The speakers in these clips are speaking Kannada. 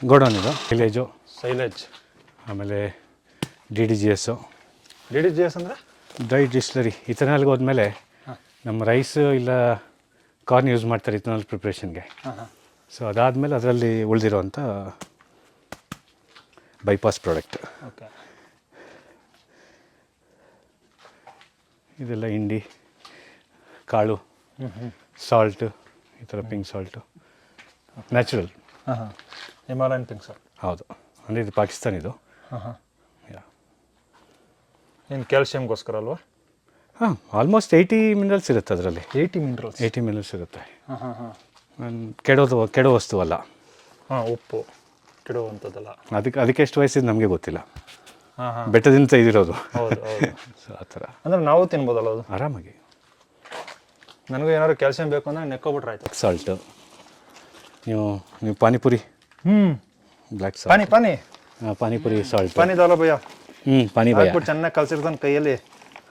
ಗೋಡೌನ್ ಇದು. ವಿಲೇಜು ಸೈಲೇಜ್ ಆಮೇಲೆ D D G S D D G S ಅಂದರೆ? ಡ್ರೈ ಡಿಸ್ಲರಿ ಇಥನಾಲ್ಗೆ ಹೋದ್ಮೇಲೆ ನಮ್ಮ ರೈಸ್ ಇಲ್ಲ ಕಾರ್ನ್ ಯೂಸ್ ಮಾಡ್ತಾರೆ ಇಥನಾಲ್ ಪ್ರಿಪ್ರೇಷನ್ಗೆ ಸೊ ಅದಾದಮೇಲೆ ಅದರಲ್ಲಿ ಉಳಿದಿರೋವಂಥ ಬೈಪಾಸ್ ಪ್ರಾಡಕ್ಟ್ ಓಕೆ. ಇದೆಲ್ಲ ಹಿಂಡಿ ಕಾಳು ಸಾಲ್ಟು ಈ ಥರ ಪಿಂಕ್ ಸಾಲ್ಟು ನ್ಯಾಚುರಲ್ ಹಾಂ ಹಾಂ. ಹಿಮಾಲಯನ್ ಪಿಂಕ್ ಸರ್ ಹೌದು. ಅಂದರೆ ಇದು ಪಾಕಿಸ್ತಾನ್ ಇದು ಹಾಂ ಹಾಂ ಯಾ ಏನು ಕ್ಯಾಲ್ಶಿಯಮ್ಗೋಸ್ಕರ ಅಲ್ವಾ? ಹಾಂ ಆಲ್ಮೋಸ್ಟ್ ಏಯ್ಟಿ ಮಿನರಲ್ಸ್ ಇರುತ್ತೆ ಅದರಲ್ಲಿ. ಏಯ್ಟಿ ಮಿನರಲ್ಸ್ ಏಯ್ಟಿ ಮಿನರಲ್ಸ್ ಇರುತ್ತೆ. ಹಾಂ ಹಾಂ. ಹಾಂ ಕೆಡೋದು ಕೆಡೋ ವಸ್ತು ಅಲ್ಲ. ಹಾಂ ಉಪ್ಪು. ಕೆಡುವಂಥದ್ದಲ್ಲ. ಅದಕ್ಕೆ ಅದಕ್ಕೆ ಎಷ್ಟು ವಯಸ್ಸಿದ್ದು ನಮಗೆ ಗೊತ್ತಿಲ್ಲ. ಹಾಂ ಹಾಂ. ಬೆಟ್ಟದಿಂದ ತೆಗೆದಿರೋದು. ಹೌದು ಹೌದು. ಸೊ ಆ ಥರ. ಅಂದರೆ ನಾವು ತಿನ್ಬೋದಲ್ಲ ಅದು? ಆರಾಮಾಗಿ. ನನಗೂ ಏನಾದ್ರು ಕ್ಯಾಲ್ಸಿಯಂ ಬೇಕು ಅಂದರೆ ನೆಕ್ಕೋಬಿಟ್ರೆ ಆಯಿತು. ಸಾಲ್ಟು ನೀವು ನೀವು ಪಾನಿಪುರಿ ಹ್ಞೂ black pani salt pani panipuri salt pani ದಾಲ ಭಯ್ಯ ಹ್ಞೂ ಪಾನಿ ಭಯ. ಹಾಕ್ಬಿಟ್ಟು ಚೆನ್ನಾಗಿ ಕಲ್ಸಿರ್ತಾನೆ ಕೈಯಲ್ಲಿ.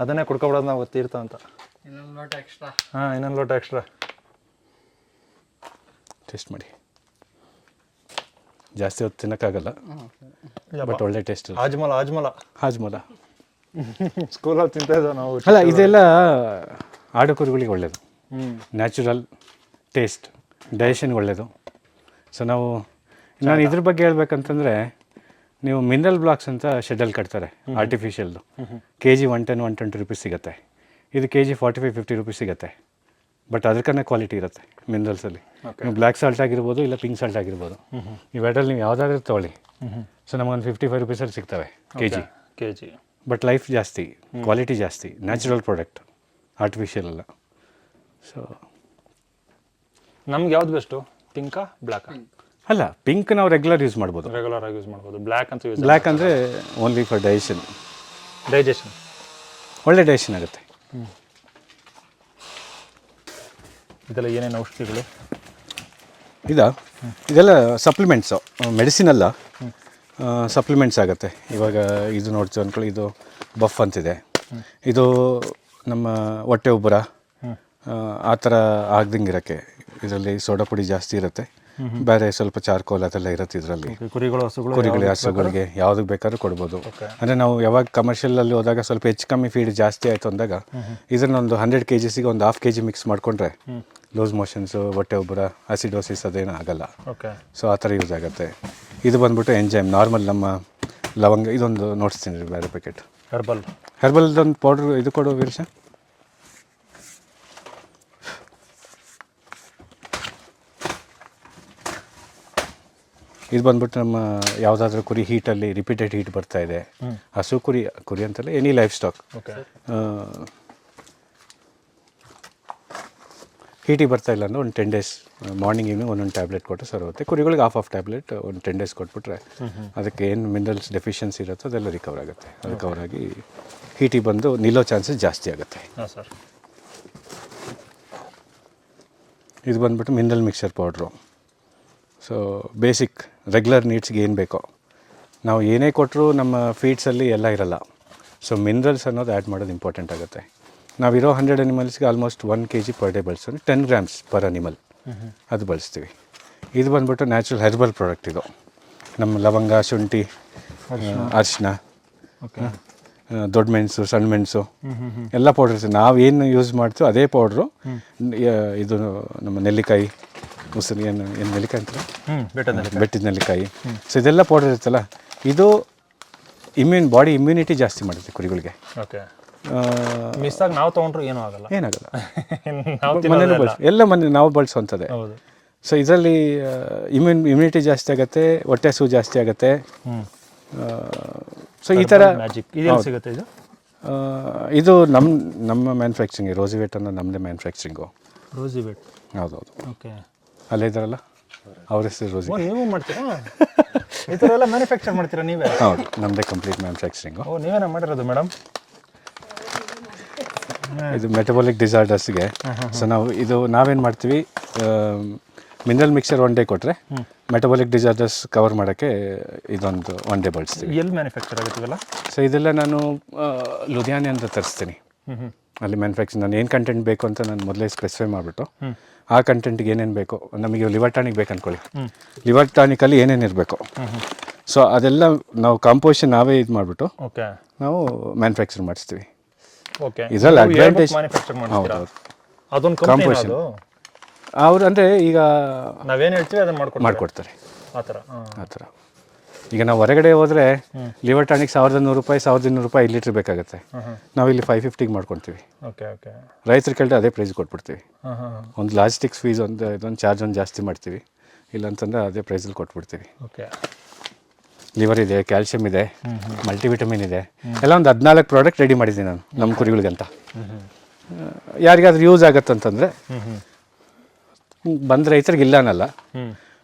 ಅದನ್ನೇ ಕುಡ್ಕೊಬಿಡೋದು ನಾವು ತೀರ್ಥ ಅಂತ. ಹಾಂ ಇನ್ನೊಂದು ಲೋಟ ಎಕ್ಸ್ಟ್ರಾ ಟೇಸ್ಟ್ ಮಾಡಿ. ಜಾಸ್ತಿ ಹೊತ್ತು ತಿನ್ನೋಕ್ಕಾಗಲ್ಲ. ಬಟ್ ಒಳ್ಳೆ ಟೇಸ್ಟ್ ಆಜ್ಮಲ ಆಜ್ಮಲ. ಹಾಜ್ಮಲ ಸ್ಕೂಲಲ್ಲಿ ತಿಂತಾ ಇದ್ದೋ ನಾವು ಅಲ್ಲ ಇದೆಲ್ಲ ಆಡು ಕುರಿಗಳಿಗೆ ಒಳ್ಳೆಯದು ಹ್ಞೂ ನ್ಯಾಚುರಲ್ ಟೇಸ್ಟ್ ಡೈಜೆಷನ್ಗೆ ಒಳ್ಳೆಯದು ಸೊ ನಾವು ನಾನು ಇದ್ರ ಬಗ್ಗೆ ಹೇಳ್ಬೇಕಂತಂದರೆ ನೀವು ಮಿನರಲ್ ಬ್ಲಾಕ್ಸ್ ಅಂತ ಶೆಡಲ್ ಕಟ್ತಾರೆ ಆರ್ಟಿಫಿಷಿಯಲ್ದು K G one ten one twenty rupees ಸಿಗುತ್ತೆ. ಇದು K G forty five fifty rupees ಸಿಗುತ್ತೆ ಬಟ್ ಅದಕ್ಕೇ ಕ್ವಾಲಿಟಿ ಇರುತ್ತೆ ಮಿನರಲ್ಸಲ್ಲಿ ನೀವು ಬ್ಲ್ಯಾಕ್ ಸಾಲ್ಟ್ ಆಗಿರ್ಬೋದು ಇಲ್ಲ ಪಿಂಕ್ ಸಾಲ್ಟ್ ಆಗಿರ್ಬೋದು. ಇವೆರಡಲ್ಲಿ ನೀವು ಯಾವುದಾದ್ರೂ ತೊಗೊಳ್ಳಿ. ಸೊ ನಮಗೊಂದು ಫಿಫ್ಟಿ ಫೈವ್ ರುಪೀಸಲ್ಲಿ ಸಿಗ್ತವೆ K G K G but life ಜಾಸ್ತಿ ಕ್ವಾಲಿಟಿ ಜಾಸ್ತಿ ನ್ಯಾಚುರಲ್ ಪ್ರಾಡಕ್ಟ್ ಆರ್ಟಿಫಿಷಿಯಲ್ ಅಲ್ಲ. ಸೊ ನಮ್ಗೆ ಯಾವ್ದು ಬೆಸ್ಟು? ಪಿಂಕಾ ಬ್ಲ್ಯಾಕಾ ಅಲ್ಲ ಪಿಂಕ್ ನಾವು ರೆಗ್ಯುಲರ್ ಯೂಸ್ ಮಾಡ್ಬೋದು. ರೆಗ್ಯುಲರ್ ಆಗಿ ಯೂಸ್ ಮಾಡ್ಬೋದು. ಬ್ಲ್ಯಾಕ್ ಅಂತ ಯೂಸ್ ಬ್ಲ್ಯಾಕ್ ಅಂದರೆ ಓನ್ಲಿ ಫಾರ್ ಡೈಜೆಷನ್ ಡೈಜೆಷನ್ ಒಳ್ಳೆ ಡೈಜೆಷನ್ ಆಗುತ್ತೆ. ಇದೆಲ್ಲ ಏನೇನು ಔಷಧಿಗಳು? ಇದ? ಇದೆಲ್ಲ ಸಪ್ಲಿಮೆಂಟ್ಸು ಮೆಡಿಸಿನ್ ಅಲ್ಲ. ಸಪ್ಲಿಮೆಂಟ್ಸ್ ಆಗುತ್ತೆ. ಇವಾಗ ಇದು ನೋಡ್ತೀವಿ ಅಂದ್ಕೊಳ್ಳಿ ಇದು ಬಫ್ ಅಂತಿದೆ. ಇದು ನಮ್ಮ ಹೊಟ್ಟೆ ಉಬ್ಬರ ಆ, ಆ ಥರ ಆಗ್ದಂಗೆ ಇರೋಕ್ಕೆ. ಇದರಲ್ಲಿ ಸೋಡಾ ಪುಡಿ ಜಾಸ್ತಿ ಇರುತ್ತೆ. ಬೇರೆ ಸ್ವಲ್ಪ ಚಾರ್ಕೋಲ್ ಅದೆಲ್ಲ ಇರುತ್ತೆ ಇದರಲ್ಲಿ. ಕುರಿಗಳು ಹಸುಗಳು ಹಸುಗಳಿಗೆ ಯಾವ್ದಕ್ಕೆ ಬೇಕಾದ್ರೂ ಕೊಡ್ಬೋದು. ಅಂದರೆ ನಾವು ಯಾವಾಗ ಕಮರ್ಷಿಯಲಲ್ಲಿ ಹೋದಾಗ ಸ್ವಲ್ಪ ಹೆಚ್ಚು ಕಮ್ಮಿ ಫೀಡ್ ಜಾಸ್ತಿ ಆಯಿತು ಅಂದಾಗ ಇದನ್ನೊಂದು ಹಂಡ್ರೆಡ್ ಕೆ ಜಿಸಿಗೆ ಒಂದು ಹಾಫ್ ಕೆ ಜಿ ಮಿಕ್ಸ್ ಮಾಡಿಕೊಂಡ್ರೆ ಲೂಸ್ ಮೋಷನ್ಸು ಹೊಟ್ಟೆ ಉಬ್ಬರ ಅಸಿಡೋಸಿಸ್ ಅದೇನು ಆಗಲ್ಲ. ಸೊ ಆ ಥರ ಯೂಸ್ ಆಗುತ್ತೆ. ಇದು ಬಂದ್ಬಿಟ್ಟು ಎಂಜೈಮ್ ನಾರ್ಮಲ್ ನಮ್ಮ ಲವಂಗ ಇದೊಂದು ನೋಡಿಸ್ತೀನಿ ಬೇರೆ ಪ್ಯಾಕೆಟ್ ಹರ್ಬಲ್ ಹರ್ಬಲ್ದೊಂದು ಪೌಡ್ರ್ ಇದು ಕೊಡು ವೀರ್ಷ ಇದು ಬಂದ್ಬಿಟ್ಟು ನಮ್ಮ ಯಾವುದಾದ್ರೂ ಕುರಿ ಹೀಟಲ್ಲಿ ರಿಪೀಟೆಡ್ ಹೀಟ್ ಬರ್ತಾ ಇದೆ. ಹಸು ಕುರಿ ಕುರಿ ಅಂತಲ್ಲ ಎನಿ ಲೈಫ್ ಸ್ಟಾಕ್ ಓಕೆ ಹೀಟಿಗೆ ಬರ್ತಾ ಇಲ್ಲ ಅಂದರೆ ಒಂದು ಟೆನ್ ಡೇಸ್ ಮಾರ್ನಿಂಗ್ ಈವ್ನಿಂಗ್ ಒಂದೊಂದು ಟ್ಯಾಬ್ಲೆಟ್ ಕೊಟ್ಟರೆ ಸರ್ ಹೋಗುತ್ತೆ ಕುರಿಗಳಿಗೆ ಹಾಫ್ ಆಫ್ ಟ್ಯಾಬ್ಲೆಟ್ ಒಂದು ಟೆನ್ ಡೇಸ್ ಕೊಟ್ಬಿಟ್ರೆ ಅದಕ್ಕೆ ಏನು ಮಿನರಲ್ಸ್ ಡೆಫಿಷಿಯನ್ಸಿ ಇರುತ್ತೋ ಅದೆಲ್ಲ ರಿಕವರ್ ಆಗುತ್ತೆ. ರಿಕವರ್ ಆಗಿ ಹೀಟಿಗೆ ಬಂದು ನಿಲ್ಲೋ ಚಾನ್ಸಸ್ ಜಾಸ್ತಿ ಆಗುತ್ತೆ. ಇದು ಬಂದ್ಬಿಟ್ಟು mineral mixer powder so basic regular ನೀಡ್ಸ್ಗೆ ಏನು ಬೇಕೋ. ನಾವು ಏನೇ ಕೊಟ್ಟರೂ ನಮ್ಮ ಫೀಡ್ಸಲ್ಲಿ ಎಲ್ಲ ಇರಲ್ಲ. ಸೊ ಮಿನರಲ್ಸ್ ಅನ್ನೋದು ಆ್ಯಡ್ ಮಾಡೋದು ಇಂಪಾರ್ಟೆಂಟ್ ಆಗುತ್ತೆ. ನಾವಿರೋ hundred ಅನಿಮಲ್ಸ್ಗೆ almost one K G per day ಬಳಸೋದು ಟೆನ್ ಗ್ರಾಮ್ಸ್ ಪರ್ ಅನಿಮಲ್ ಅದು ಬಳಸ್ತೀವಿ. ಇದು ಬಂದ್ಬಿಟ್ಟು ನ್ಯಾಚುರಲ್ ಹೆರ್ಬಲ್ ಪ್ರಾಡಕ್ಟ್ ಇದು. ನಮ್ಮ ಲವಂಗ ಶುಂಠಿ ಅರಿಶಿನ ಓಕೆ ದೊಡ್ಡ ಮೆಣಸು ಸಣ್ಣ ಮೆಣಸು. ಎಲ್ಲ ಪೌಡರ್ಸ್ ನಾವು ಏನು ಯೂಸ್ ಮಾಡ್ತೀವೋ ಅದೇ ಪೌಡ್ರು ಇದು ನಮ್ಮ ನೆಲ್ಲಿಕಾಯಿ ಉಸಿರು ಏನು ಏನು ನೆಲ್ಲಿಕಾಯಿ ಹ್ಞೂ ಬೆಟ್ಟದ ಬೆಟ್ಟಿದ ನೆಲ್ಲಿಕಾಯಿ. ಸೊ ಇದೆಲ್ಲ ಪೌಡರ್ ಇರುತ್ತಲ್ಲ? ಇದು ಇಮ್ಯೂನ್ ಬಾಡಿ ಇಮ್ಯುನಿಟಿ ಜಾಸ್ತಿ ಮಾಡುತ್ತೆ ಕುರಿಗಳಿಗೆ. ಓಕೆ ಮಿಸ್ ಆಗಿ ನಾವು ತೊಗೊಂಡ್ರು ಏನೂ ಆಗಲ್ಲ. ಏನಾಗಲ್ಲ. ಮನೇಲಿ ಬಳಸಿ ಎಲ್ಲ ಮನೆ ನಾವು ಬಳಸುವಂಥದ್ದೇ. ಹೌದು. ಸೊ ಇದರಲ್ಲಿ ಇಮ್ಯೂನ್ ಇಮ್ಯುನಿಟಿ ಜಾಸ್ತಿ ಆಗುತ್ತೆ ಹೊಟ್ಟೆ ಸೂ ಜಾಸ್ತಿ ಆಗುತ್ತೆ. ಸೊ ಈ ಥರ ಸಿಗುತ್ತೆ ಇದು? ಇದು ನಮ್ಮ ನಮ್ಮ ಮ್ಯಾನುಫ್ಯಾಕ್ಚರಿಂಗ್ ರೋಸಿವೇಟ್ ಅನ್ನೋ ನಮ್ಮದೇ ಮ್ಯಾನುಫ್ಯಾಕ್ಚರಿಂಗು ಬೆಟ್ ಹೌದೌದು. ಓಕೆ ಅಲ್ಲೇ ಇದ್ದಾರಲ್ಲ? ಅವ್ರ ಹೆಸರು ರೋಸಿ. ಓ ನೀವು ಮಾಡ್ತೀರಾ? ಈ ಥರ ಎಲ್ಲ ಮ್ಯಾನುಫ್ಯಾಕ್ಚರ್ ಮಾಡ್ತೀರಾ ನೀವೇ? ಹೌದು ನಮ್ಮದೇ ಕಂಪ್ಲೀಟ್ ಮ್ಯಾನುಫ್ಯಾಕ್ಚರಿಂಗು ಓ ನೀವೇನ ಮಾಡಿರೋದು ಮೇಡಮ್ ಇದು ಮೆಟಬಾಲಿಕ್ ಡಿಸಾರ್ಡರ್ಸ್ಗೆ ಸೊ ನಾವು ಇದು ನಾವೇನು ಮಾಡ್ತೀವಿ ಮಿನರಲ್ ಮಿಕ್ಸರ್ ಒನ್ ಡೇ ಕೊಟ್ಟರೆ ಮೆಟಬಾಲಿಕ್ ಡಿಸಾರ್ಡರ್ಸ್ ಕವರ್ ಮಾಡೋಕ್ಕೆ ಇದೊಂದು ಒನ್ ಡೇ ಬಳಸ್ತೀವಿ. ಎಲ್ಲಿ ಮ್ಯಾನುಫ್ಯಾಕ್ಚರ್ ಆಗುತ್ತಲ್ಲ ಸೊ ಇದೆಲ್ಲ ನಾನು ಲುಧಿಯಾನೆ ಅಂತ ತರಿಸ್ತೀನಿ. ಅಲ್ಲಿ ಮ್ಯಾನುಫ್ಯಾಕ್ಚರ್ ನಾನು ಏನು ಕಂಟೆಂಟ್ ಬೇಕು ಅಂತ ನಾನು ಮೊದಲೇ ಸ್ಪೆಸಿಫೈ ಮಾಡಿಬಿಟ್ಟು ಆ ಕಂಟೆಂಟ್ಗೆ ಏನೇನು ಬೇಕು ನಮಗೆ ಲಿವರ್ ಟಾನಿಕ್ ಬೇಕು ಅಂದ್ಕೊಳ್ಳಿ ಲಿವರ್ ಟಾನಿಕಲ್ಲಿ ಏನೇನು ಇರಬೇಕು. ಸೊ ಅದೆಲ್ಲ ನಾವು ಕಾಂಪೋಸಿಷನ್ ನಾವೇ ಇದು ಮಾಡಿಬಿಟ್ಟು ಓಕೆ ನಾವು ಮ್ಯಾನುಫ್ಯಾಕ್ಚರ್ ಮಾಡಿಸ್ತೀವಿ. ಓಕೆ ಅಡ್ವಾಂಟೇಜ್ ಕಾಂಪೋಸಿಷನ್ ಅವ್ರು ಅಂದರೆ ಈಗ ನಾವೇನು ಹೇಳ್ತೀವಿ ಅದನ್ನು ಮಾಡಿಕೊಡ್ತಾರೆ? ಆ ಥರ ಆ ಥರ. ಈಗ ನಾವು ಹೊರಗಡೆ ಹೋದರೆ ಲಿವರ್ ಟಾನಿಕ್ ಸಾವಿರದ ನೂರು ರೂಪಾಯಿ ಸಾವಿರದ ಇನ್ನೂರು ರೂಪಾಯಿ ಲೀಟ್ರ್ ಬೇಕಾಗುತ್ತೆ. ನಾವು ಇಲ್ಲಿ ಫೈವ್ ಫಿಫ್ಟಿಗೆ ಮಾಡ್ಕೊತೀವಿ. Okay okay. ರೈತರ ಕೇಳಿದ್ರೆ ಅದೇ ಪ್ರೈಸ್ ಕೊಟ್ಬಿಡ್ತೀವಿ. ಒಂದು ಲಾಜಿಸ್ಟಿಕ್ಸ್ ಫೀಸ್ ಒಂದು ಇದೊಂದು ಚಾರ್ಜ್ ಒಂದು ಜಾಸ್ತಿ ಮಾಡ್ತೀವಿ. ಇಲ್ಲಾಂತಂದ್ರೆ ಅದೇ ಪ್ರೈಸಲ್ಲಿ ಕೊಟ್ಬಿಡ್ತೀವಿ. ಓಕೆ. ಲಿವರ್ ಇದೆ ಕ್ಯಾಲ್ಶಿಯಂ ಇದೆ ಮಲ್ಟಿವಿಟಮಿನ್ ಇದೆ. ಎಲ್ಲ ಒಂದು ಹದಿನಾಲ್ಕು ಪ್ರಾಡಕ್ಟ್ ರೆಡಿ ಮಾಡಿದ್ದೀನಿ ನಾನು ನಮ್ಮ ಕುರಿಗಳಿಗಂತ. ಯಾರಿಗಾದ್ರೂ ಯೂಸ್ ಆಗತ್ತಂತಂದರೆ ಬಂದ ರೈತರಿಗೆ ಇಲ್ಲ ಅನ್ನಲ್ಲ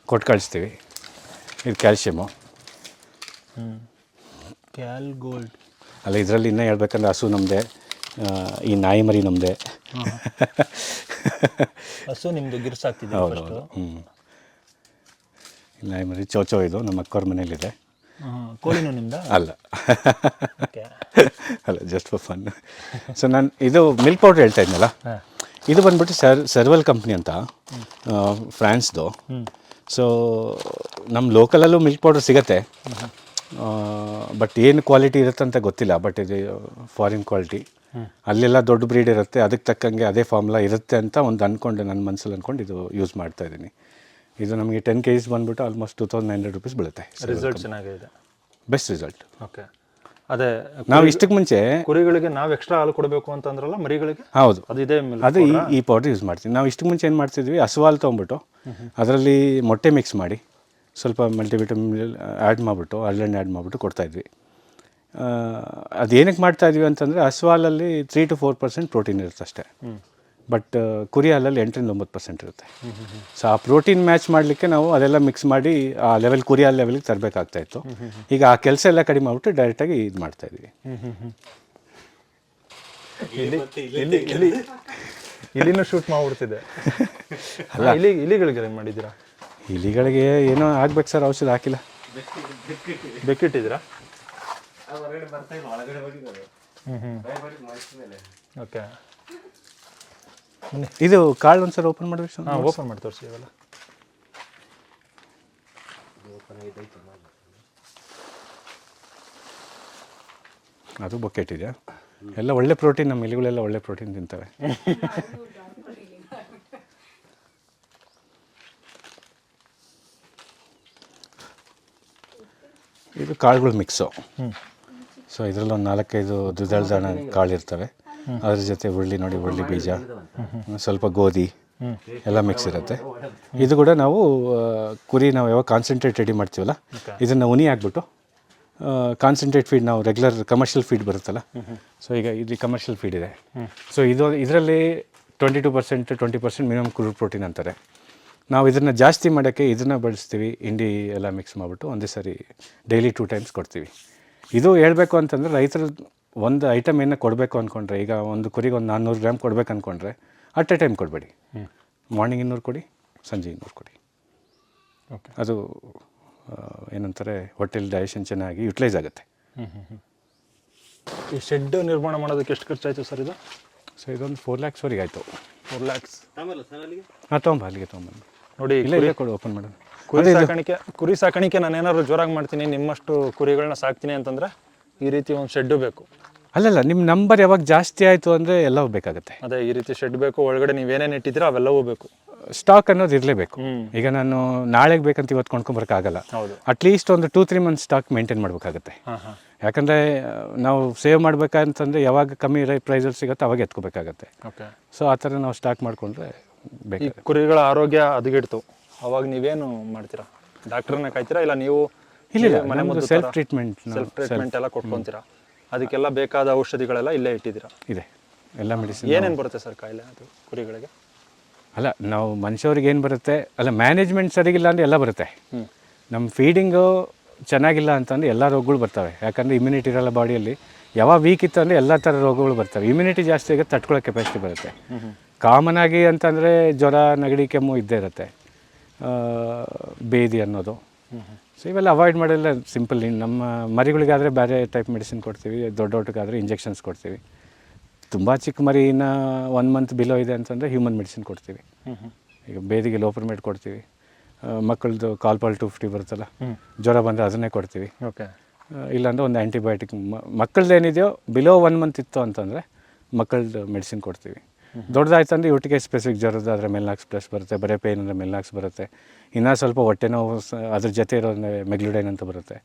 ಕೊಟ್ಟು ಕಳಿಸ್ತೀವಿ. ಇದು ಕ್ಯಾಲ್ಶಿಯಮು ಕ್ಯಾಲ್ ಗೋಲ್ಡ್. ಅಲ್ಲ ಇದರಲ್ಲಿ ಇನ್ನೂ ಹೇಳ್ಬೇಕಂದ್ರೆ ಹಸು ನಮ್ಮದೇ ಈ ನಾಯಿ ಮರಿ ನಮ್ಮದೇ ಹಸು ನಿಮ್ಮದು ಗಿರ್ಸಾಗ್ತಿದೆ ಹೌದು ಹೌದು ಹ್ಞೂ ನಾಯಿ ಮರಿ ಚೋಚೋ ಇದು ನಮ್ಮ ಅಕ್ಕವ್ರ ಮನೇಲಿದೆ. ಕೋಳಿನೂ ನಿಮ್ದ? ಅಲ್ಲ. ಅಲ್ಲ ಜಸ್ಟ್ ಫಾರ್ ಫನ್ ಸೊ ನಾನು ಇದು ಮಿಲ್ಕ್ ಪೌಡ್ರ್ ಹೇಳ್ತಾ ಇದ್ನಲ್ಲ? ಇದು ಬಂದ್ಬಿಟ್ಟು ಸರ್ ಸರ್ವಲ್ ಕಂಪ್ನಿ ಅಂತ ಫ್ರಾನ್ಸ್ದು ಸೊ ನಮ್ಮ ಲೋಕಲಲ್ಲೂ ಮಿಲ್ಕ್ ಪೌಡ್ರ್ ಸಿಗತ್ತೆ. ಬಟ್ ಏನು ಕ್ವಾಲಿಟಿ ಇರುತ್ತೆ ಅಂತ ಗೊತ್ತಿಲ್ಲ ಬಟ್ ಇದು ಫಾರಿನ್ ಕ್ವಾಲಿಟಿ ಅಲ್ಲೆಲ್ಲ ದೊಡ್ಡ ಬ್ರೀಡ್ ಇರುತ್ತೆ ಅದಕ್ಕೆ ತಕ್ಕಂಗೆ ಅದೇ ಫಾರ್ಮುಲಾ ಇರುತ್ತೆ ಅಂತ ಒಂದು ಅಂದ್ಕೊಂಡು ನನ್ನ ಮನಸ್ಸಲ್ಲಿ ಅಂದ್ಕೊಂಡು ಇದು ಯೂಸ್ ಮಾಡ್ತಾ ಇದ್ದೀನಿ. ಇದು ನಮಗೆ ಟೆನ್ ಕೆ ಜಿಸ್ ಬಂದ್ಬಿಟ್ಟು almost two thousand nine hundred rupees ಬೀಳುತ್ತೆ. ರಿಸಲ್ಟ್ ಚೆನ್ನಾಗಿದೆ ಬೆಸ್ಟ್ ರಿಸಲ್ಟ್ ಓಕೆ ಅದೇ ನಾವು ಇಷ್ಟಕ್ಕೆ ಮುಂಚೆ ಕುರಿಗಳಿಗೆ ನಾವು ಎಕ್ಸ್ಟ್ರಾ ಹಾಲು ಕೊಡಬೇಕು ಅಂತಂದ್ರಲ್ಲ ಮರಿಗಳಿಗೆ? ಹೌದು. ಅದು ಇದೆ ಅದು ಈ ಈ ಪೌಡ್ರ್ ಯೂಸ್ ಮಾಡ್ತೀವಿ ನಾವು ಇಷ್ಟಕ್ಕೆ ಮುಂಚೆ ಏನು ಮಾಡ್ತಿದ್ವಿ? ಹಸು ಹಾಲು ತೊಗೊಂಬಿಟ್ಟು ಅದರಲ್ಲಿ ಮೊಟ್ಟೆ ಮಿಕ್ಸ್ ಮಾಡಿ ಸ್ವಲ್ಪ ಮಲ್ಟಿವಿಟಮಿನ್ ಆ್ಯಡ್ ಮಾಡಿಬಿಟ್ಟು ಹರಳೆಣ್ಣೆ ಆ್ಯಡ್ ಮಾಡಿಬಿಟ್ಟು ಕೊಡ್ತಾಯಿದ್ವಿ ಅದೇನಕ್ಕೆ ಮಾಡ್ತಾಯಿದ್ವಿ ಅಂತಂದರೆ ಹಸುವಾಲಲ್ಲಿ three to four percent protein ಇರುತ್ತೆ ಅಷ್ಟೇ. ಬಟ್ ಕುರಿ ಹಾಲಲ್ಲಿ ಎಂಟರಿಂದ ಒಂಬತ್ತು ಪರ್ಸೆಂಟ್ ಇರುತ್ತೆ. ಸೊ ಆ ಪ್ರೋಟೀನ್ ಮ್ಯಾಚ್ ಮಾಡಲಿಕ್ಕೆ ನಾವು ಅದೆಲ್ಲ ಮಿಕ್ಸ್ ಮಾಡಿ ಆ ಲೆವೆಲ್ ಕುರಿ ಹಾಲು ಲೆವೆಲ್ಗೆ ತರಬೇಕಾಗ್ತಾ ಇತ್ತು. ಈಗ ಆ ಕೆಲಸ ಎಲ್ಲ ಕಡಿಮೆ ಮಾಡಿಬಿಟ್ಟು ಡೈರೆಕ್ಟಾಗಿ ಇದು ಮಾಡ್ತಾ ಇದ್ವಿ. ಇಲ್ಲಿ ಇಲ್ಲಿ ಇಲ್ಲಿ ಇಲ್ಲಿನೂ ಶೂಟ್ ಮಾಡಿಬಿಡ್ತಿದೆ. ಅಲ್ಲ. ಇಲ್ಲಿ ಇಲಿಗಳಿಗೆ ಏನು ಮಾಡಿದ್ದೀರಾ? ಇಲಿಗಳಿಗೆ ಏನೋ ಆಗ್ಬೇಕು ಸರ್ ಔಷಧ ಹಾಕಿಲ್ಲ. ಬೆಕ್ಕಿಟ್ಟಿದ್ದೀರಾ? ಹ್ಞೂ ಹ್ಞೂ ಓಕೆ. ಇದು ಕಾರ್ಡ್ ಒಂದ್ಸಲ ಓಪನ್ ಮಾಡಬೇಕು ಸರ್ ಹಾಂ ಓಪನ್ ಮಾಡಿ ತೋರಿಸಿ ಇವೆಲ್ಲ. ಅದು ಬೊಕೆಟ್ ಇದೆಯಾ? ಎಲ್ಲ ಒಳ್ಳೆ ಪ್ರೋಟೀನ್ ನಮ್ಮ ಇಲಿಗಳೆಲ್ಲ ಒಳ್ಳೆ ಪ್ರೋಟೀನ್ ತಿಂತವೆ. ಇದು ಕಾಳುಗಳು ಮಿಕ್ಸು ಸೊ ಇದರಲ್ಲಿ ಒಂದು ನಾಲ್ಕೈದು ದ್ವಿದಳ ದಾಣ ಕಾಳು ಇರ್ತವೆ ಅದ್ರ ಜೊತೆ ಹುರುಳಿ ನೋಡಿ, ಹುಳ್ಳಿ ಬೀಜ, ಸ್ವಲ್ಪ ಗೋಧಿ ಎಲ್ಲ ಮಿಕ್ಸ್ ಇರುತ್ತೆ. ಇದು ಕೂಡ ನಾವು ಕುರಿ ನಾವು ಯಾವಾಗ ಕಾನ್ಸಂಟ್ರೇಟ್ ರೆಡಿ ಮಾಡ್ತೀವಲ್ಲ, ಇದನ್ನು ಉನಿ ಹಾಕ್ಬಿಟ್ಟು ಕಾನ್ಸಂಟ್ರೇಟ್ ಫೀಡ್ ನಾವು ರೆಗ್ಯುಲರ್ ಕಮರ್ಷಿಯಲ್ ಫೀಡ್ ಬರುತ್ತಲ್ಲ ಸೊ ಈಗ ಇದು ಕಮರ್ಷಿಯಲ್ ಫೀಡ್ ಇದೆ. ಸೊ ಇದು, ಇದರಲ್ಲಿ twenty two percent twenty percent minimum crude protein ಅಂತಾರೆ. ನಾವು ಇದನ್ನು ಜಾಸ್ತಿ ಮಾಡೋಕ್ಕೆ ಇದನ್ನು ಬಳಸ್ತೀವಿ ಇಂಡಿ ಎಲ್ಲ ಮಿಕ್ಸ್ ಮಾಡಿಬಿಟ್ಟು ಒಂದೇ ಸರಿ ಡೈಲಿ ಟೂ ಟೈಮ್ಸ್ ಕೊಡ್ತೀವಿ. ಇದು ಹೇಳಬೇಕು ಅಂತಂದರೆ ರೈತರು ಒಂದು ಐಟಮ್ ಏನೋ ಕೊಡಬೇಕು ಅಂದ್ಕೊಂಡ್ರೆ ಈಗ ಒಂದು ಕುರಿಗೆ ಒಂದು ನಾನ್ನೂರು ಗ್ರಾಮ್ ಕೊಡ್ಬೇಕು ಅಂದ್ಕೊಂಡ್ರೆ ಅಟ್ ಎ ಟೈಮ್ ಕೊಡಬೇಡಿ. ಮಾರ್ನಿಂಗ್ ಇನ್ನೂರು ಕೊಡಿ ಸಂಜೆ ಇನ್ನೂರು ಕೊಡಿ. ಓಕೆ ಅದು ಏನಂತಾರೆ ಹೋಟೆಲ್ ಡೈಜೆಷನ್ ಚೆನ್ನಾಗಿ ಯುಟಿಲೈಸ್ ಆಗುತ್ತೆ. ಈ ಶೆಡ್ ನಿರ್ಮಾಣ ಮಾಡೋದಕ್ಕೆ ಎಷ್ಟು ಖರ್ಚಾಯಿತು ಸರ್ ಇದು? ಸೊ ಇದೊಂದು ಫೋರ್ ಲ್ಯಾಕ್ಸ್ವರೆಗೆ ಆಯಿತು. ಫೋರ್ ಲ್ಯಾಕ್ಸ್ ಹಾಂ ತೊಗೊಂಬ ಅಲ್ಲಿಗೆ ತೊಗೊಂಬಂದು ನೋಡಿ ಇಲ್ಲ ಇಲ್ಲ ಕೊಡು ಓಪನ್ ಮಾಡೋಣ. ಕುರಿ ಸಾಕಾಣಿಕೆ ಕುರಿ ಸಾಕಾಣಿಕೆ ನಾನು ಏನಾದ್ರು ಜೋರಾಗಿ ಮಾಡ್ತೀನಿ ನಿಮ್ಮಷ್ಟು ಕುರಿಗಳನ್ನ ಸಾಕ್ತೀನಿ ಅಂತಂದ್ರೆ ಈ ರೀತಿ ಒಂದು ಶೆಡ್ಡು ಬೇಕು. ಅಲ್ಲಲ್ಲ ನಿಮ್ಮ ನಂಬರ್ ಯಾವಾಗ ಜಾಸ್ತಿ ಆಯಿತು ಅಂದರೆ ಎಲ್ಲವೂ ಬೇಕಾಗುತ್ತೆ. ಅದೇ ಈ ರೀತಿ ಶೆಡ್ ಬೇಕು ಒಳಗಡೆ ನೀವೇನೇನು ಇಟ್ಟಿದ್ದೀರೋ ಅವೆಲ್ಲವೂ ಬೇಕು. ಸ್ಟಾಕ್ ಅನ್ನೋದು ಇರಲೇಬೇಕು. ಈಗ ನಾನು ನಾಳೆಗೆ ಬೇಕಂತ ಇವತ್ತು ಕೊಂಡ್ಕೊಂಬರಕ್ಕಾಗಲ್ಲ ಹೌದು. ಅಟ್ಲೀಸ್ಟ್ ಒಂದು two three months stock maintain ಮಾಡಬೇಕಾಗುತ್ತೆ. ಯಾಕಂದರೆ ನಾವು ಸೇವ್ ಮಾಡಬೇಕಂತಂದರೆ ಯಾವಾಗ ಕಮ್ಮಿ ಪ್ರೈಸಲ್ಲಿ ಸಿಗುತ್ತೆ ಅವಾಗ ಎತ್ಕೋಬೇಕಾಗತ್ತೆ. ಸೊ ಆ ಥರ ನಾವು ಸ್ಟಾಕ್ ಮಾಡಿಕೊಂಡ್ರೆ ಈ ಕುರಿಗಳ ಆರೋಗ್ಯ ಹದಗೆಡ್ತು. ಅವಾಗ ನೀವೇನು ಮಾಡ್ತೀರಾ? ಡಾಕ್ಟರ್ನ ಕಾಯ್ತೀರಾ? ಇಲ್ಲ ನೀವು ಇಲ್ಲ ಮನೆ ಮದ್ದು ಸೆಲ್ಫ್ ಟ್ರೀಟ್ಮೆಂಟ್ ಸೆಲ್ಫ್ ಟ್ರೀಟ್ಮೆಂಟ್ ಎಲ್ಲ ಕೊಟ್ಕೊಂತೀರಾ? ಅದಕ್ಕೆಲ್ಲ ಬೇಕಾದ ಔಷಧಿಗಳೆಲ್ಲ ಇಲ್ಲೇ ಇಟ್ಟಿದ್ದೀರಾ? ಇದೆ. ಎಲ್ಲ ಮೆಡಿಸಿನ್ ಏನೇನು ಬರುತ್ತೆ ಸರ್ ಕಾಯಿಲೆ ಅದು ಕುರಿಗಳಿಗೆ? ಅಲ್ಲ ನಾವು ಮನುಷ್ಯವ್ರಿಗೆ ಏನು ಬರುತ್ತೆ? ಅಲ್ಲ ಮ್ಯಾನೇಜ್ಮೆಂಟ್ ಸರಿಗಿಲ್ಲ ಅಂದರೆ ಎಲ್ಲ ಬರುತ್ತೆ. ಹ್ಞೂ ನಮ್ಮ ಫೀಡಿಂಗು ಚೆನ್ನಾಗಿಲ್ಲ ಅಂತಂದರೆ ಎಲ್ಲ ರೋಗಗಳು ಬರ್ತವೆ. ಯಾಕಂದರೆ ಇಮ್ಯುನಿಟಿ ಇರಲ್ಲ ಬಾಡಿಯಲ್ಲಿ ಯಾವಾಗ ವೀಕ್ ಇತ್ತು ಅಂದರೆ ಎಲ್ಲ ಥರ ರೋಗಗಳು ಬರ್ತವೆ. ಇಮ್ಯುನಿಟಿ ಜಾಸ್ತಿ ಆಗಿ ತಡ್ಕೊಳ್ಳೋ ಕೆಪಾಸಿಟಿ ಬರುತ್ತೆ. ಕಾಮನ್ ಆಗಿ ಅಂತಂದರೆ ಜ್ವರ ನೆಗಡಿ ಕೆಮ್ಮು ಇದ್ದೇ ಇರುತ್ತೆ. ಬೇದಿ ಅನ್ನೋದು. ಸೊ ಇವೆಲ್ಲ ಅವಾಯ್ಡ್ ಮಾಡೋಲ್ಲ ಸಿಂಪಲ್ ನಮ್ಮ ಮರಿಗಳಿಗಾದರೆ ಬೇರೆ ಟೈಪ್ ಮೆಡಿಸಿನ್ ಕೊಡ್ತೀವಿ ದೊಡ್ಡೊಟ್ಟಿಗಾದರೆ ಇಂಜೆಕ್ಷನ್ಸ್ ಕೊಡ್ತೀವಿ. ತುಂಬ ಚಿಕ್ಕ ಮರಿನ ಒನ್ ಮಂತ್ ಬಿಲೋ ಇದೆ ಅಂತಂದರೆ ಹ್ಯೂಮನ್ ಮೆಡಿಸಿನ್ ಕೊಡ್ತೀವಿ. ಈಗ ಬೇದಿಗೆ ಲೋಪರ್ಮೇಟ್ ಕೊಡ್ತೀವಿ. ಮಕ್ಕಳದು ಕಾಲ್ಪಾಲ್ ಟು ಫಿಫ್ಟಿ ಬರುತ್ತಲ್ಲ ಜ್ವರ ಬಂದರೆ ಅದನ್ನೇ ಕೊಡ್ತೀವಿ. ಓಕೆ ಇಲ್ಲಾಂದರೆ ಇಲ್ಲಾಂದ್ರೆ ಒಂದು ಆ್ಯಂಟಿಬಯೋಟಿಕ್ ಮಕ್ಕಳದ್ದು ಏನಿದೆಯೋ ಬಿಲೋ ಒನ್ ಮಂತ್ ಇತ್ತು ಅಂತಂದರೆ ಮಕ್ಕಳದ್ದು ಮೆಡಿಸಿನ್ ಕೊಡ್ತೀವಿ. ದೊಡ್ಡದಾಯ್ತು ಅಂದರೆ ಒಟ್ಟಿಗೆ ಸ್ಪೆಸಿಫಿಕ್ ಜ್ವರದ ಅದರ ಮೆಲ್ನಾಕ್ಸ್ ಪ್ಲಸ್ ಬರುತ್ತೆ ಬರೀ ಪೇನ್ ಅಂದರೆ ಮೆಲ್ನಾಕ್ಸ್ ಬರುತ್ತೆ. ಇನ್ನೂ ಸ್ವಲ್ಪ ಹೊಟ್ಟೆ ನೋವು ಅದ್ರ ಜೊತೆ ಇರೋ ಮೆಗ್ಲುಡೈನ್ ಅಂತ ಬರುತ್ತೆ.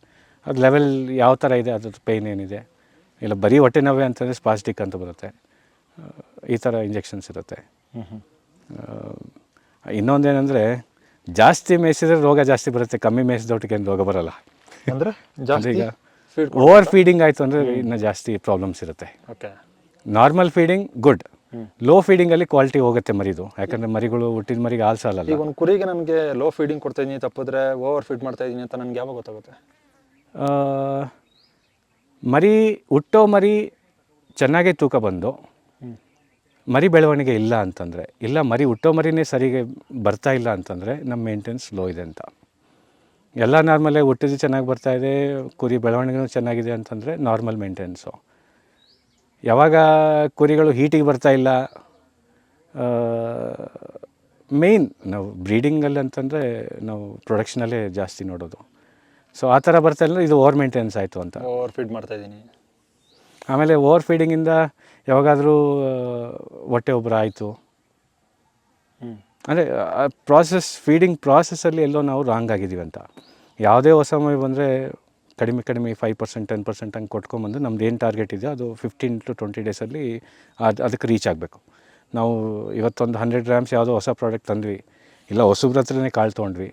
ಅದು ಲೆವೆಲ್ ಯಾವ ಥರ ಇದೆ ಅದ್ರದ್ದು ಪೇಯ್ನ್ ಏನಿದೆ? ಇಲ್ಲ ಬರೀ ಹೊಟ್ಟೆ ನೋವೇ ಅಂತಂದರೆ ಸ್ಪಾಸ್ಟಿಕ್ ಅಂತ ಬರುತ್ತೆ. ಈ ಥರ ಇಂಜೆಕ್ಷನ್ಸ್ ಇರುತ್ತೆ. ಇನ್ನೊಂದೇನೆಂದರೆ ಜಾಸ್ತಿ ಮೇಯಿಸಿದ್ರೆ ರೋಗ ಜಾಸ್ತಿ ಬರುತ್ತೆ ಕಮ್ಮಿ ಮೇಯಿಸಿದೊಟ್ಟಿಗೆ ಏನು ರೋಗ ಬರಲ್ಲ. ಅಂದರೆ ಅಂದ್ರೆ ಜಾಸ್ತಿ ಈಗ ಓವರ್ ಫೀಡಿಂಗ್ ಆಯಿತು ಅಂದರೆ ಇನ್ನೂ ಜಾಸ್ತಿ ಪ್ರಾಬ್ಲಮ್ಸ್ ಇರುತ್ತೆ. Okay normal feeding good low feeding ಅಲ್ಲಿ ಕ್ವಾಲಿಟಿ ಹೋಗುತ್ತೆ ಮರಿದು. ಯಾಕಂದ್ರೆ ಮರಿಗಳು ಹುಟ್ಟಿದ ಮರಿಗೆ ಹಾಲು ಸಾಲಲ್ಲ ಈಗ ಒಂದು ಕುರಿಗೆ ನನಗೆ ಲೋ ಫೀಡಿಂಗ್ ಕೊಡ್ತಾ ಇದೀನಿ ತಪ್ಪಿದ್ರೆ ಓವರ್ ಫೀಡ್ ಮಾಡ್ತಾ ಇದೀನಿ ಅಂತ ನನಗೆ ಯಾವಾಗ ಗೊತ್ತಾಗುತ್ತೆ? ಮರಿ ಹುಟ್ಟೋ ಮರಿ ಚೆನ್ನಾಗೇ ತೂಕ ಬಂದು ಮರಿ ಬೆಳವಣಿಗೆ ಇಲ್ಲ ಅಂತಂದರೆ ಇಲ್ಲ ಮರಿ ಹುಟ್ಟೋ ಮರಿನೇ ಸರಿಗೆ ಬರ್ತಾ ಇಲ್ಲ ಅಂತಂದರೆ ನಮ್ಮ ಮೇಂಟೆನೆನ್ಸ್ ಲೋ ಇದೆ ಅಂತ. ಎಲ್ಲ ನಾರ್ಮಲ್ಲೇ ಹುಟ್ಟಿದ್ದು ಚೆನ್ನಾಗಿ ಬರ್ತಾ ಇದೆ ಕುರಿ ಬೆಳವಣಿಗೆನೂ ಚೆನ್ನಾಗಿದೆ ಅಂತಂದರೆ ನಾರ್ಮಲ್ ಮೇಂಟೆನೆನ್ಸು ಯಾವಾಗ ಕುರಿಗಳು ಹೀಟಿಗೆ ಬರ್ತಾ ಇಲ್ಲ ಮೇಯ್ನ್ ನಾವು ಬ್ರೀಡಿಂಗಲ್ಲಿ ಅಂತಂದರೆ ನಾವು ಪ್ರೊಡಕ್ಷನಲ್ಲೇ ಜಾಸ್ತಿ ನೋಡೋದು. ಸೊ ಆ ಥರ ಬರ್ತಾ ಇಲ್ಲ ಇದು ಓವರ್ ಮೇಂಟೆನೆನ್ಸ್ ಆಯಿತು ಅಂತ. ಓವರ್ ಫೀಡ್ ಮಾಡ್ತಾ ಇದ್ದೀನಿ. ಆಮೇಲೆ ಓವರ್ ಫೀಡಿಂಗಿಂದ ಯಾವಾಗಾದರೂ ಹೊಟ್ಟೆ ಒಬ್ಬರ ಆಯಿತು. ಅಂದರೆ ಪ್ರಾಸೆಸ್ ಫೀಡಿಂಗ್ ಪ್ರಾಸೆಸ್ಸಲ್ಲಿ ಎಲ್ಲೋ ನಾವು ರಾಂಗ್ ಆಗಿದ್ದೀವಿ ಅಂತ. ಯಾವುದೇ ಹೊಸ ಮೈ ಬಂದರೆ ಕಡಿಮೆ ಕಡಿಮೆ ಫೈವ್ ಪರ್ಸೆಂಟ್ ಟೆನ್ ಪರ್ಸೆಂಟ್ ಹಂಗೆ ಕೊಟ್ಕೊಂಬಂದು ನಮ್ದು ಏನು ಟಾರ್ಗೆಟ್ ಇದೆಯೋ ಅದು ಫಿಫ್ಟೀನ್ ಟು ಟ್ವೆಂಟಿ ಡೇಸಲ್ಲಿ ಅದು, ಅದಕ್ಕೆ ರೀಚ್ ಆಗಬೇಕು. ನಾವು ಇವತ್ತೊಂದು ಹಂಡ್ರೆಡ್ ಗ್ರಾಮ್ಸ್ ಯಾವುದೋ ಹೊಸ ಪ್ರಾಡಕ್ಟ್ ತಂದ್ವಿ. ಇಲ್ಲ, ಹೊಸಬ್ರ ಹತ್ರನೇ ಕಾಳು ತೊಗೊಂಡ್ವಿ.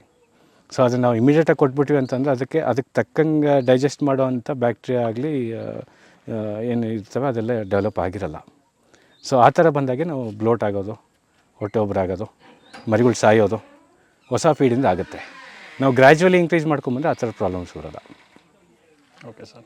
ಸೊ ಅದನ್ನು ನಾವು ಇಮಿಡಿಯೇಟಾಗಿ ಕೊಟ್ಬಿಟ್ವಿ ಅಂತಂದರೆ ಅದಕ್ಕೆ ಅದಕ್ಕೆ ತಕ್ಕಂಗೆ ಡೈಜೆಸ್ಟ್ ಮಾಡೋವಂಥ ಬ್ಯಾಕ್ಟೀರಿಯಾ ಆಗಲಿ ಏನು ಇರ್ತವೆ ಅದೆಲ್ಲ ಡೆವಲಪ್ ಆಗಿರಲ್ಲ. ಸೊ ಆ ಥರ ಬಂದಾಗೆ ನಾವು ಬ್ಲೋಟ್ ಆಗೋದು, ಹೊಟ್ಟೆ ಒಬ್ಬರಾಗೋದು ಮರಿಗಳು ಸಾಯೋದು, ಹೊಸ ಫೀಡಿಂದ ಆಗುತ್ತೆ. ನಾವು ಗ್ರ್ಯಾಜುವಲಿ ಇನ್ಕ್ರೀಸ್ ಮಾಡ್ಕೊಂಬಂದ್ರೆ ಆ ಥರ ಪ್ರಾಬ್ಲಮ್ಸ್ ಬರೋಲ್ಲ. Okay sir